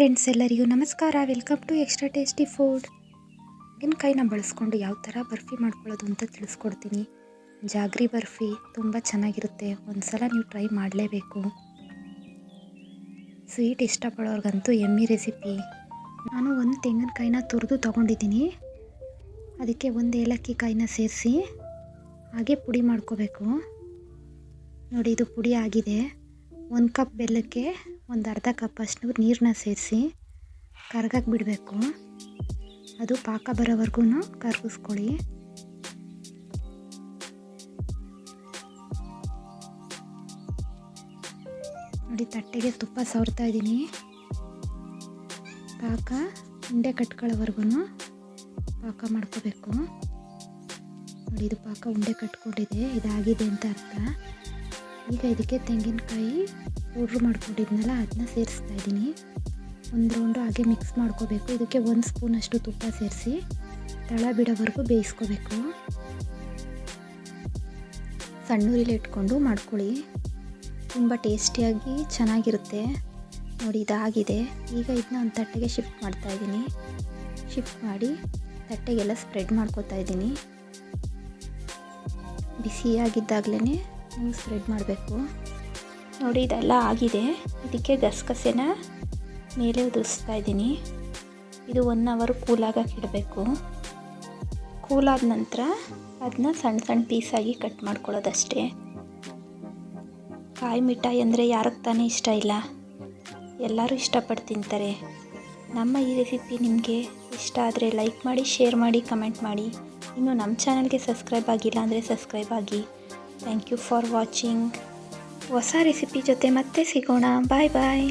Friends ಎಲ್ಲರಿಗೂ ನಮಸ್ಕಾರ. Welcome to extra tasty food ತೆಂಗಿನಕಾಯಿನ ಬಳಸ್ಕೊಂಡು ಯಾವ ಥರ ಬರ್ಫಿ ಮಾಡ್ಕೊಳ್ಳೋದು ಅಂತ ತಿಳಿಸ್ಕೊಡ್ತೀನಿ. ಜಾಗ್ರಿ ಬರ್ಫಿ ತುಂಬ ಚೆನ್ನಾಗಿರುತ್ತೆ. ಒಂದು ಸಲ ನೀವು ಟ್ರೈ ಮಾಡಲೇಬೇಕು. ಸ್ವೀಟ್ ಇಷ್ಟಪಡೋರ್ಗಂತೂ ಎಮ್ಮಿ ರೆಸಿಪಿ ನಾನು ಒಂದು ತೆಂಗಿನಕಾಯಿನ ತುರಿದು ತೊಗೊಂಡಿದ್ದೀನಿ. ಅದಕ್ಕೆ ಒಂದು ಏಲಕ್ಕಿ ಕಾಯಿನ ಸೇರಿಸಿ ಹಾಗೆ ಪುಡಿ ಮಾಡ್ಕೋಬೇಕು. ನೋಡಿ, ಇದು ಪುಡಿ ಆಗಿದೆ. ಒಂದು ಕಪ್ ಬೆಲ್ಲಕ್ಕೆ ಒಂದು ಅರ್ಧ ಕಪ್ಪಷ್ಟು ನೀರನ್ನ ಸೇರಿಸಿ ಕರ್ಗಕ್ಕೆ ಬಿಡಬೇಕು. ಅದು ಪಾಕ ಬರೋವರೆಗೂ ಕರ್ಗಿಸ್ಕೊಳ್ಳಿ. ನೋಡಿ ತಟ್ಟೆಗೆ ತುಪ್ಪ ಸವರ್ತಾ ಇದ್ದೀನಿ. ಪಾಕ ಉಂಡೆ ಕಟ್ಕೊಳ್ಳೋವರೆಗೂ ಪಾಕ ಮಾಡ್ಕೋಬೇಕು. ನೋಡಿ ಇದು ಪಾಕ ಉಂಡೆ ಕಟ್ಕೊಂಡಿದೆ, ಇದಾಗಿದೆ ಅಂತ ಅರ್ಥ. ಈಗ ಇದಕ್ಕೆ ತೆಂಗಿನಕಾಯಿ ಪೌಡ್ರ್ ಮಾಡ್ಕೊಂಡಿದ್ನಲ್ಲ ಅದನ್ನ ಸೇರಿಸ್ತಾ ಇದ್ದೀನಿ ಒಂದು ರೌಂಡು ಹಾಗೆ ಮಿಕ್ಸ್ ಮಾಡ್ಕೋಬೇಕು. ಇದಕ್ಕೆ ಒಂದು ಸ್ಪೂನಷ್ಟು ತುಪ್ಪ ಸೇರಿಸಿ, ತಳ ಬಿಡೋವರೆಗೂ ಬೇಯಿಸ್ಕೋಬೇಕು. ಸಣ್ಣೂರಿಲಿ ಇಟ್ಕೊಂಡು ಮಾಡ್ಕೊಳ್ಳಿ. ತುಂಬ ಟೇಸ್ಟಿಯಾಗಿ ಚೆನ್ನಾಗಿರುತ್ತೆ. ನೋಡಿ, ಇದಾಗಿದೆ. ಈಗ ಇದನ್ನ ಒಂದು ತಟ್ಟೆಗೆ ಶಿಫ್ಟ್ ಮಾಡ್ತಾ ಇದ್ದೀನಿ ಶಿಫ್ಟ್ ಮಾಡಿ ತಟ್ಟೆಗೆಲ್ಲ ಸ್ಪ್ರೆಡ್ ಮಾಡ್ಕೋತಾ ಇದ್ದೀನಿ ಬಿಸಿಯಾಗಿದ್ದಾಗಲೇ ನೀವು ಸ್ಪ್ರೆಡ್ ಮಾಡಬೇಕು. ನೋಡಿ, ಇದೆಲ್ಲ ಆಗಿದೆ. ಇದಕ್ಕೆ ಗಸಗಸೆನ ಮೇಲೆ ಉದುರಿಸ್ತಾ ಇದ್ದೀನಿ. ಇದು ಒನ್ ಅವರ್ ಕೂಲಾಗಕ್ಕೆ ಇಡಬೇಕು. ಕೂಲಾದ ನಂತರ ಅದನ್ನ ಸಣ್ಣ ಸಣ್ಣ ಪೀಸಾಗಿ ಕಟ್ ಮಾಡ್ಕೊಳ್ಳೋದಷ್ಟೇ. ಕಾಯಿ ಮಿಠಾಯಿ ಅಂದರೆ ಯಾರಿಗೆ ತಾನೇ ಇಷ್ಟ ಇಲ್ಲ. ಎಲ್ಲರೂ ಇಷ್ಟಪಟ್ಟು ತಿಂತಾರೆ. ನಮ್ಮ ಈ ರೆಸಿಪಿ ನಿಮಗೆ ಇಷ್ಟ ಆದರೆ ಲೈಕ್ ಮಾಡಿ ಶೇರ್ ಮಾಡಿ ಕಮೆಂಟ್ ಮಾಡಿ. ಇನ್ನು ನಮ್ಮ ಚಾನಲ್ಗೆ ಸಬ್ಸ್ಕ್ರೈಬ್ ಆಗಿಲ್ಲ ಅಂದರೆ ಸಬ್ಸ್ಕ್ರೈಬ್ ಆಗಿ. ಥ್ಯಾಂಕ್ ಯು ಫಾರ್ ವಾಚಿಂಗ್ ಹೊಸ ರೆಸಿಪಿ ಜೊತೆ ಮತ್ತೆ ಸಿಗೋಣ. ಬಾಯ್ ಬಾಯ್